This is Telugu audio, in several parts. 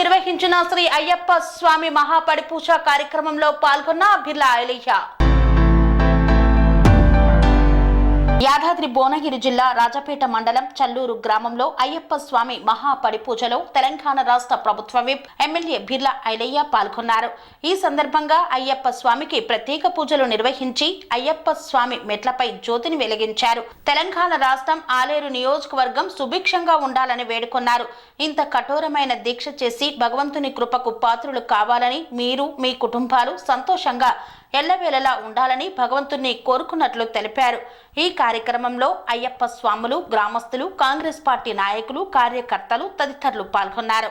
నిర్వహించిన శ్రీ అయ్యప్ప స్వామి మహాపడిపూజ కార్యక్రమంలో పాల్గొన్న బిర్లా ఐలియా యాదాద్రి భువనగిరి జిల్లా రాజపేట మండలం చల్లూరు గ్రామంలో అయ్యప్ప స్వామి మహాపడిపూజలో తెలంగాణ రాష్ట్ర ప్రభుత్వ విప్ ఎమ్మెల్యే బిర్లా ఐలయ్య పాల్గొన్నారు. ఈ సందర్భంగా అయ్యప్ప స్వామికి ప్రత్యేక పూజలు నిర్వహించి అయ్యప్ప స్వామి మెట్లపై జ్యోతిని వెలిగించారు. తెలంగాణ రాష్ట్రం ఆలేరు నియోజకవర్గం సుభిక్షంగా ఉండాలని వేడుకొన్నారు. ఇంత కఠోరమైన దీక్ష చేసి భగవంతుని కృపకు పాత్రులు కావాలని మీరు మీ కుటుంబాలు సంతోషంగా ఎల్లవేళలా ఉండాలని భగవంతుణ్ణి కోరుకున్నట్లు తెలిపారు. ఈ కార్యక్రమంలో అయ్యప్ప స్వాములు గ్రామస్తులు కాంగ్రెస్ పార్టీ నాయకులు కార్యకర్తలు తదితరులు పాల్గొన్నారు.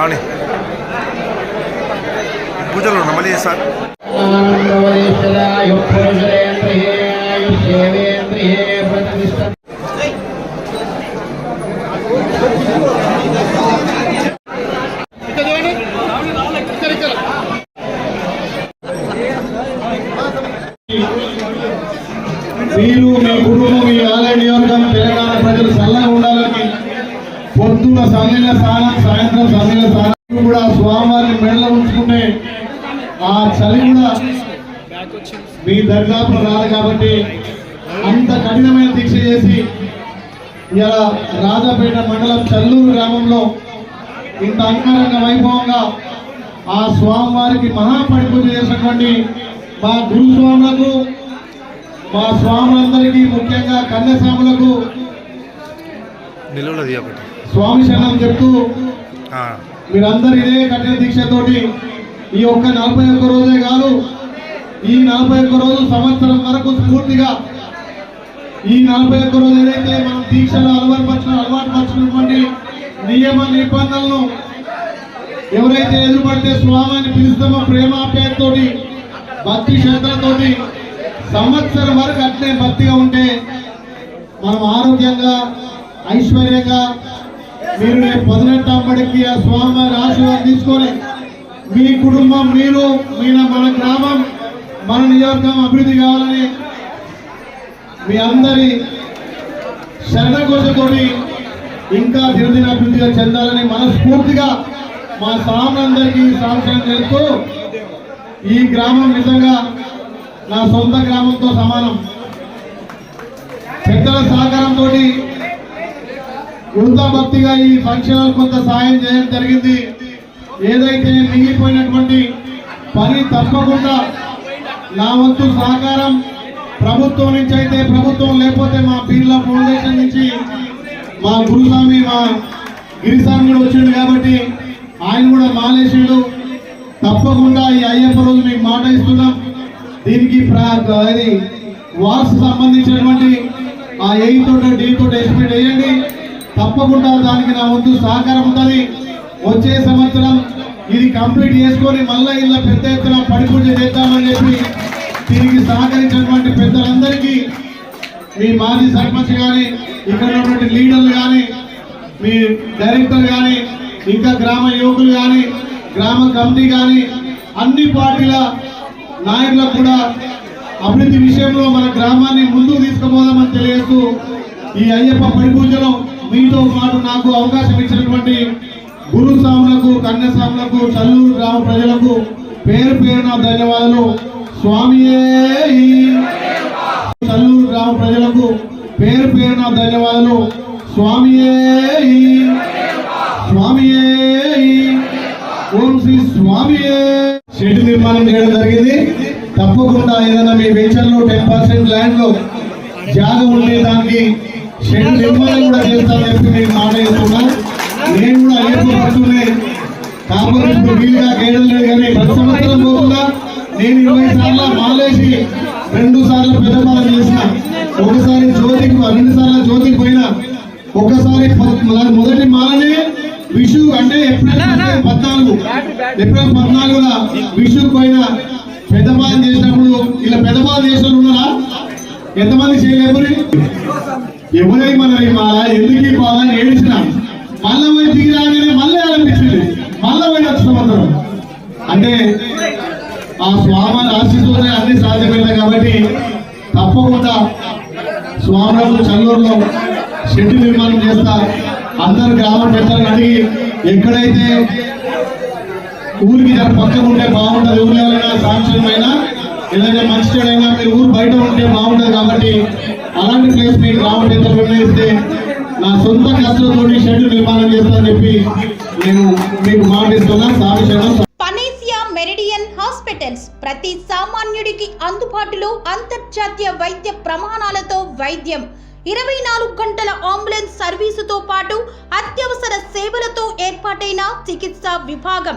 శ్రావణి పూజలు ఉన్నా మళ్ళీ పొద్దున సమ్మెల స్నానం సాయంత్రం సమ్మెల స్నానం కూడా స్వామివారిని మెడలో ఉంచుకుంటే ఆ చలి కూడా మీ దరిదాపులు రాదు కాబట్టి అంత కఠినమైన దీక్ష చేసి ఇలా రాజాపేట మండలం చల్లూరు గ్రామంలో ఇంత అంగరంగ వైభవంగా ఆ స్వామివారికి మహాపడిపూజ చేసినటువంటి మా గురుస్వాములకు మా స్వాములందరికీ ముఖ్యంగా కన్యస్వాములకు నిలవలది ఒకటి స్వామి శరణం చెప్తూ మీరందరూ ఇదే కఠిన దీక్షతోటి ఈ ఒక్క నలభై ఒక్క రోజే కాదు ఈ నలభై ఒక్క రోజు సంవత్సరం వరకు స్ఫూర్తిగా ఈ నలభై ఒక్క రోజు ఏదైతే మనం దీక్షలో అలవాటు పరిచిన అలవాటు పరిచినటువంటి నియమ నిబంధనలను ఎవరైతే ఎదురుపడితే స్వామిని పిలుస్తామో ప్రేమాప్యాయతోటి భక్తి శ్రద్ధలతోటి సంవత్సరం వరకు అట్లే భక్తిగా ఉంటే మనం ఆరోగ్యంగా ఐశ్వర్యంగా మీరు రేపు పదినెట్టంబడికి ఆ స్వామివారి ఆశీర్వాదం తీసుకొని మీ కుటుంబం మీరు మీ మన గ్రామం మన నియోజకం అభివృద్ధి కావాలని మీ అందరి శరణకోశతోటి ఇంకా దినదిన అభివృద్ధిగా చెందాలని మనస్ఫూర్తిగా మా స్వాములందరికీ సాంక్షన్ చేస్తూ ఈ గ్రామం నిజంగా నా సొంత గ్రామంతో సమానం. పెద్దల సహకారంతో యువతా భక్తిగా ఈ ఫంక్షన్ కొంత సాయం చేయడం జరిగింది. ఏదైతే మిగిలిపోయినటువంటి పని తప్పకుండా నా వంతు సహకారం ప్రభుత్వం నుంచి అయితే ప్రభుత్వం లేకపోతే మా పీర్ల ఫౌండేషన్ నుంచి మా గురుస్వామి మా గిరిస్వామి కూడా వచ్చిండు కాబట్టి ఆయన కూడా మాలేసిండు తప్పకుండా ఈ అయ్యప్ప రోజు మీకు మాట ఇస్తున్నాం. దీనికి ప్రా- వార్స్ సంబంధించినటువంటి ఆ ఏ తోట డీ తోట ఎస్పెక్ట్ వేయండి. తప్పకుండా దానికి నా వంతు సహకారం ఉంటుంది. వచ్చే సంవత్సరం ఇది కంప్లీట్ చేసుకొని మళ్ళా ఇలా పెద్ద ఎత్తున పడిపూజ చేద్దామని చెప్పి దీనికి సహకరించినటువంటి పెద్దలందరికీ మీ మాజీ సర్పంచ్ కానీ ఇక్కడ ఉన్నటువంటి లీడర్లు కానీ మీ డైరెక్టర్ కానీ ఇంకా గ్రామ యువకులు కానీ గ్రామ కమిటీ కానీ అన్ని పార్టీల నాయకులకు కూడా అభివృద్ధి విషయంలో మన గ్రామాన్ని ముందుకు తీసుకుపోదామని తెలియజేస్తూ ఈ అయ్యప్ప పడిపూజలో మీతో పాటు నాకు అవకాశం ఇచ్చినటువంటి గురు స్వాములకు కన్యస్వాములకు చల్లూరు గ్రామ ప్రజలకు పేరు పేరున ధన్యవాదాలు. స్వామియే చల్లూరు గ్రామ ప్రజలకు పేరు పేరున ధన్యవాదాలు. స్వామియే స్వామియే ఓం శ్రీ స్వామియే. షెడ్ నిర్మాణం చేయడం జరిగింది. తప్పకుండా ఏదైనా మీ వెంచర్లో టెన్ పర్సెంట్ ల్యాండ్లో జాగ ఉండే దానికి షెడ్ నిర్మాణం కూడా చేస్తానని చెప్పి మీకు మాట ఇస్తున్నా నేను కూడా అయ్యప్ప భక్తులే కాకపోతే ఇప్పుడు వీలుగా గేయడం లేదు కానీ ప్రతి సంవత్సరం పోకుండా నేను ఇరవై సార్లు మాలేసి రెండు సార్లు పెద్దపాలన చేసిన ఒకసారి జ్యోతికి రెండు సార్లు జ్యోతికి పోయినా ఒకసారి మొదటి మాలనే విషు అంటే ఏప్రిల్ పద్నాలుగు ఏప్రిల్ పద్నాలుగున విషు పోయిన పెద్దపాలన చేసినప్పుడు ఇలా పెద్దపాలన చేసిన ఉన్నారా? ఎంతమంది చేయలేరు ఎవరై మన ఈ మాల ఎందుకు ఈ బాధ అని ఏడిచిన? మళ్ళా పోయి దిగి రాగానే మళ్ళీ ఆరంభించింది. మళ్ళా పోయి సంవత్సరం అంటే ఆ స్వామి ఆశీస్సులనే అన్ని సాధ్యమైంది కాబట్టి తప్పకుండా స్వామి చల్లూరులో షెడ్ నిర్మాణం చేస్తా అందరు గ్రామ పెద్దలను అడిగి ఎక్కడైతే ఊరికి జర పక్కన ఉంటే బాగుంటది ఊర్లో ఎవరైనా సాంక్షన్ మంచి చెడైనా మీరు ఊరు బయట ఉంటే బాగుంటుంది కాబట్టి అలాంటి ప్లేస్ మీకు గ్రామ నిర్ణయిస్తే నా సొంత ఖర్చులతో షెడ్ నిర్మాణం చేస్తానని చెప్పి నేను మీకు మాటిస్తున్నా సాధించడం మెరిడియన్ హాస్పిటల్స్ ప్రతి సామాన్యుడికి అందుబాటులో అంతర్జాతీయ వైద్య ప్రమాణాలతో వైద్యం. ఇరవై నాలుగు గంటల అంబులెన్స్ సర్వీసుతో పాటు అత్యవసర సేవలతో ఏర్పాటైన చికిత్సా విభాగం.